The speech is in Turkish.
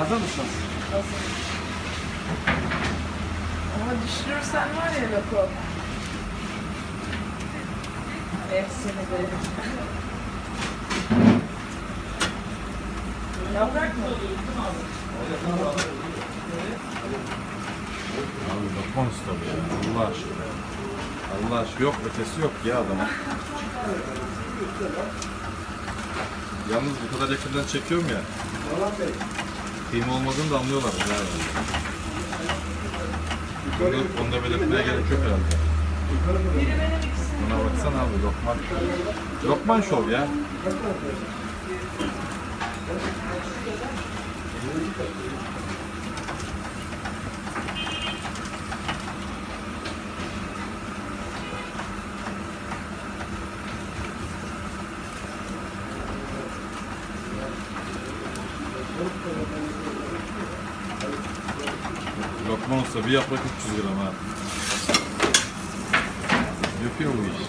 Hazır mısın? Ama düşürürsen var ya loko. Hepsini de. Yaprak mı? Abi usta bu ya. Allah aşkına. Allah aşkına. Yok ötesi yok ya adamın. Yalnız bu kadar yakından çekiyorum ya. Kıyma olmadığını da anlıyorlar. Yani. Onu, onu da belirtmeye gerek yok herhalde. Buna baksana abi lokman. Lokman şov ya. Lokman olsa bir yaprak 300 gram ha. Yapıyor bu iş.